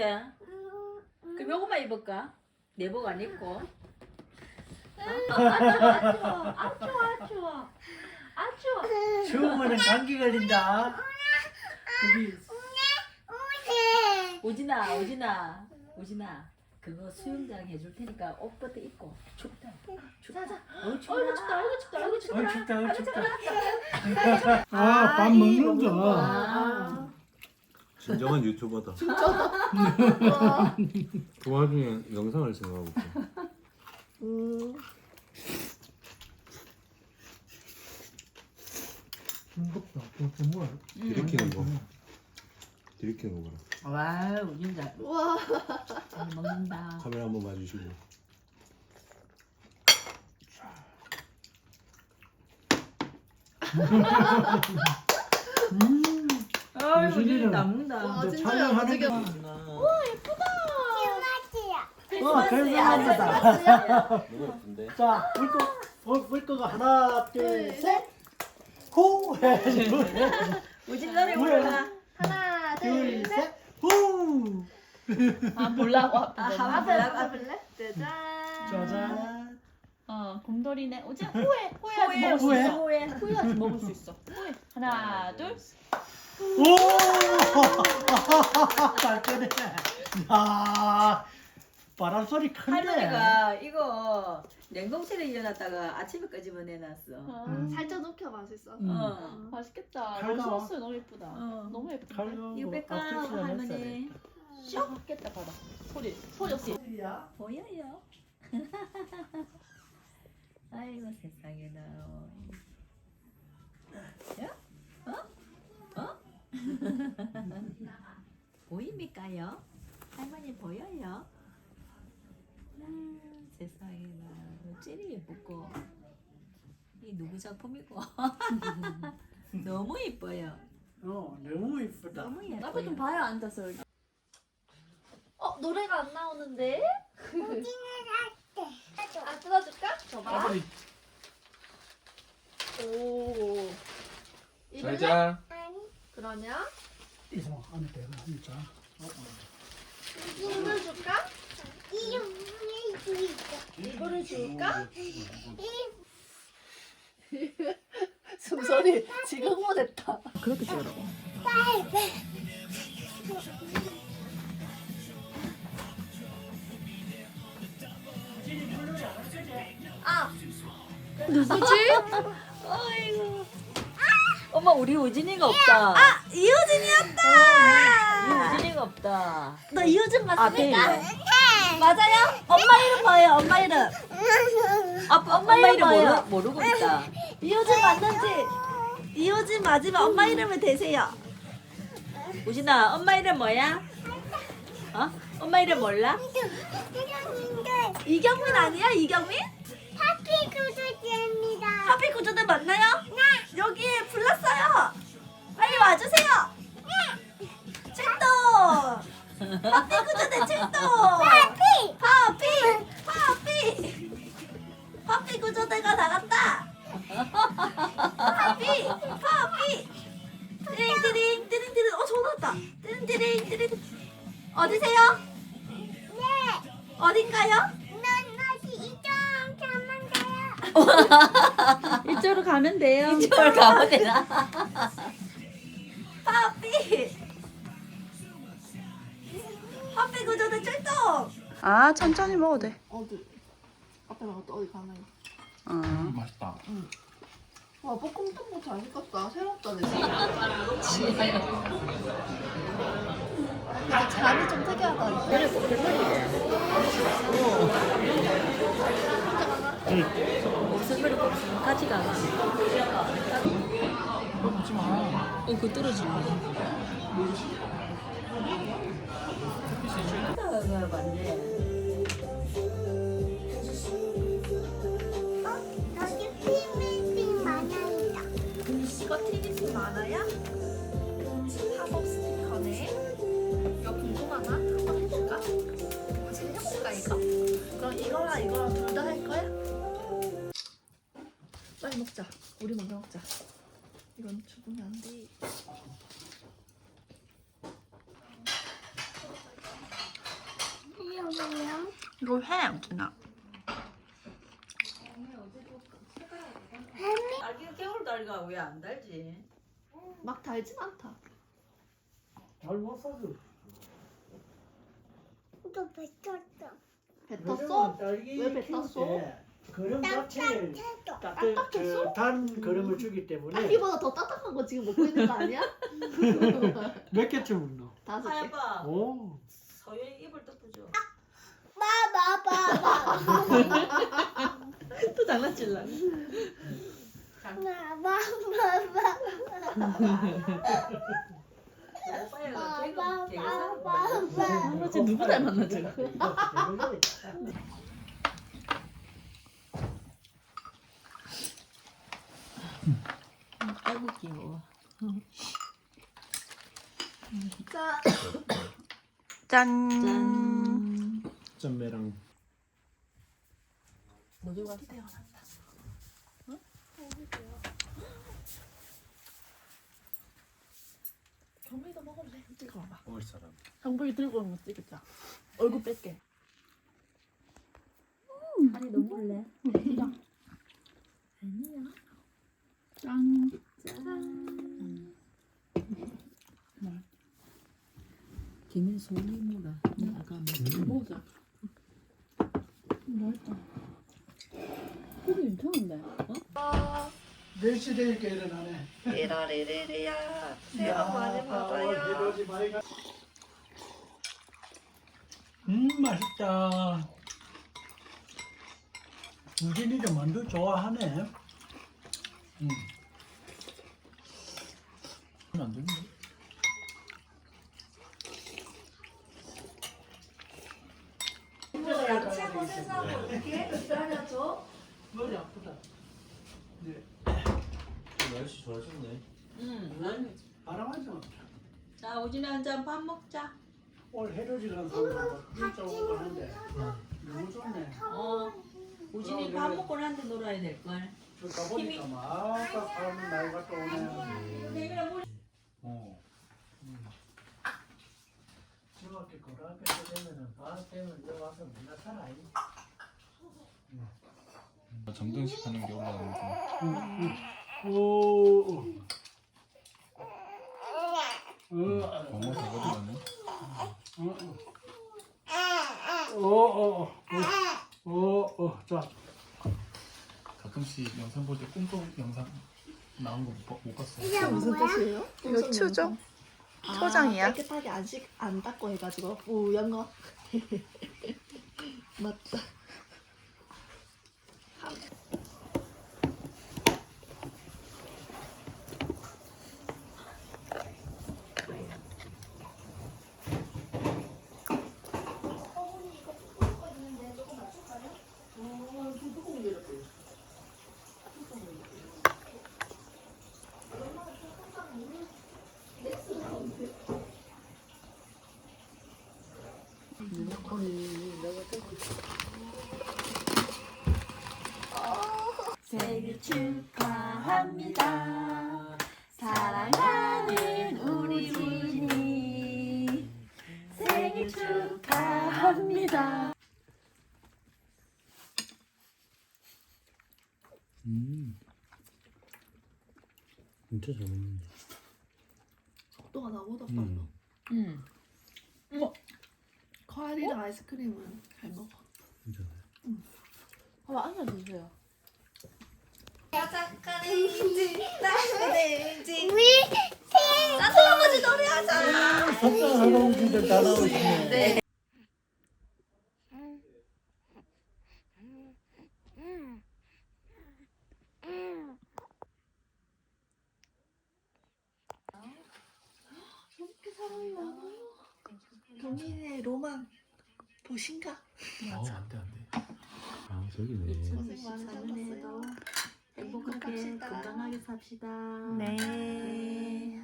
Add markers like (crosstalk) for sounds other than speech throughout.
추운데. 그럼 요거만 입을까? 내복 안 입고. 아 추워 아 추워 아 추워 추우면 감기 걸린다. 거기 오진아, 오진아, 오진아. 그거 수영장 해줄 테니까 옷부터 입고. 춥다. 춥다. 어, 춥다. 어이구 춥다 어이구 춥다 어 춥다 춥다 어 춥다. 아, 밥 먹는다. 아. 진정한 유튜버다. 와. (laughs) 그 와중에 영상을 생각하고 있어. 음. 중독다. 또 뭐야? 들이키는 거. 들이키는 거 봐라. 와, 오진자. 우와 잘 먹는다. 카메라 한번 봐주시고. 아, 오진이는- 오진이 남는다. 와 진짜 촬영하는 거. 우와 예쁘다 어. 크리스마스다. 너무 예쁜데? 자, 불 거가 하나, 둘, 둘, 셋. 호! 뭐야? 불러라. 하나 둘, 둘셋 셋. 호! 아 아, 한번 앞에 불러. 앞에 볼래? 짜잔 짜잔. 어 곰돌이네 오지 먹을 수 후회. 있어 후회. 후회하지 먹을 수 있어 후회 하나 둘 오! (laughs) 잘 끄네. 야 바람 소리 큰데. 할머니가 이거 냉동실에 이어놨다가 아침에 끄집어 내놨어. 아, 음. 살짝 녹여 맛있어 음. 어. 맛있겠다 칼 너무 나와. 소스 너무 예쁘다 어. 너무 예쁘다 칼로 이거 뺄까 할머니? 쏙 했겠다 봐봐 소리 소리 없이 보여요. (laughs) 아이고 세상에나. 야? 어? 어? 보입니까요? 할머니 보여요? 음, 세상에 나 찌리 예쁘고 이 누구 작품이고 (laughs) 너무 예뻐요. 어, 너무 이쁘다. 너무 예뻐요. 봐요 앉아서 여기. 어 노래가 안 나오는데 아 뜯어줄까? 줘봐 아버지, 오? 자. 그러냐? 이거 안에 대고 진짜. 이걸 줄까? 이거를 줄까? (laughs) 숨소리 지금 못했다 그렇게 찍으라고 아 누구지? 아이고. 엄마 우리 우진이가 없다. 아, 이효진이었다 우리 우진이가 없다. 너 이효진 앞에 맞습니까? 있어. 맞아요? 엄마 이름 뭐예요 엄마 이름 아빠 엄마 엄마 이름 이름 뭐예요? 모르, 모르고 있다. 이효진 맞는지 이효진 맞으면 엄마 이름을 대세요 우진아 엄마 이름 뭐야? 어? 엄마 이름 몰라? 이경민 아니야 이경민? 하피 구조대 맞나요? 네. 여기에 불렀어요. 빨리 와주세요. 네. 출동. 하피 구조대 출동. 하피. 하피. 하피. 하피 구조대가 나갔다. 하피. 하피. 띠링 띠링 띠링 띠링. 어 전화 왔다. 띠링 띠링 띠링. 어디세요? 가면 돼요 이쪽을 가면 되나? (laughs) 하피. 하피 구조대 출동. 아 천천히 먹어도 돼 어디? 앞에 나갔다 어디 가나요? 어. 맛있다. 와 볶음탕도 잘 시켰다. 새롭다 내 집. 잔이 좀 특이하다. 그래 말이 무 슨 같이 가봐. 먹지 마. 어, 그 떨어지네. 맞네. 이거 티니스 많아요? 우리 먼저 먹자. 이건 죽으면 안 돼. 이거 해, 준아. 딸기가 겨울 딸기가 왜 안 달지? 막 달진 않다. 잘못 사줘. 또 뱉었어. 뱉었어? 왜 뱉었어? 때 그릇 자체를 해도. 따뜻 딱딱했어? 그단 그릇을 주기 때문에 딸기보다 더 따뜻한 거 지금 먹고 있는 거 아니야? (laughs) 몇 개쯤 먹노? 다섯 개. 하야봐 오. 서윤이 입을 덮어줘 봐봐봐. (laughs) 또 장난칠라. 봐봐봐. 오빠가 개그 개그. 아, 쟤 누구 닮았나, 쟤? 아이 고 귀여워 자, 짠. 짠 짠매랑 어디 갔어? 경민이도 먹을래? 찍어봐. 먹을 사람 형부이 들고 오는 거 찍자. 얼굴 뺄게. 아니 너 먹을래? 짠. 김인 소리 뭐라 아가 먹자. 맛있다. 이게 괜찮은데? 몇시 되니까 일어나네. 이라리리리야. 새해 복 많이 야, 받아요. 음 맛있다. 우진이도 만두 좋아하네. 음. 안 되는데? 야채 고생하고 이렇게 기다려줘. 머리 아프다. 네. 날씨 좋아졌네 응. 바람하죠. 자 우진아 한잔 밥 먹자 오늘 해돋이라는 소리가 진짜 오고 하는데 너무 좋네. 어 우진이 밥 먹고 나한테 놀아야 될걸 저 가보니까 막 아까 사람 나이가 또 오네. 어. 음. 중학교 고등학교 때 되면은 되면 여기 와서 맨날 살아. 정등식 하는 게 올라가면서 오. 오. 어. 너무 잘거든요 어. 어. 어. 어. 어. 자. 가끔씩 영상 볼때 꽁꽁 영상 나온 거못 봤어요 무슨 뜻이에요? 이거 추죠? 초장이야? 아, 깨끗하게 안, 씻, 안 닦고 해가지고 우연 거. (laughs) 맞다. 생일 축하합니다. 사랑하는 우리 우진이 생일 축하합니다. 음 진짜 잘 먹는다 속도가 나보다 빨라. 음. 응. 과일이랑 아이스크림은 잘 먹어. 진짜 한번 앉아 주세요. 짜장가는지 나는지 우리 할아버지 노래하자. 석장 할아버지들 다 나오시네. 이렇게 사람이 많아요. 경민의 로망 보신가? 어 안돼 안돼 아 저기네 고생 많으셨어요. 행복하게 건강하게 삽시다 네.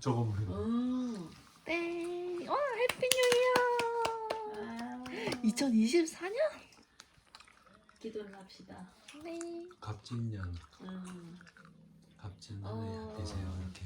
저거 먹는 음. 땡. 와 해피 뉴 이어. 2024년? 기도를 합시다 네. 갑진년 음. 갑진년에 어. 되세요 이렇게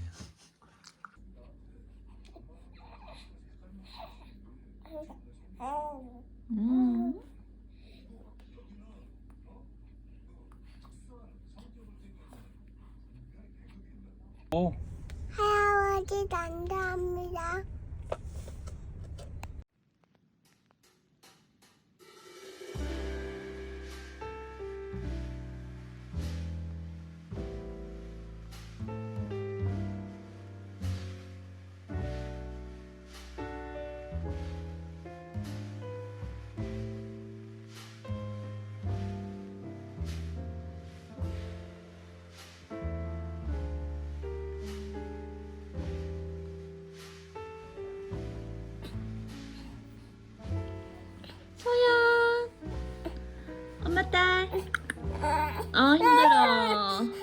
어 힘들어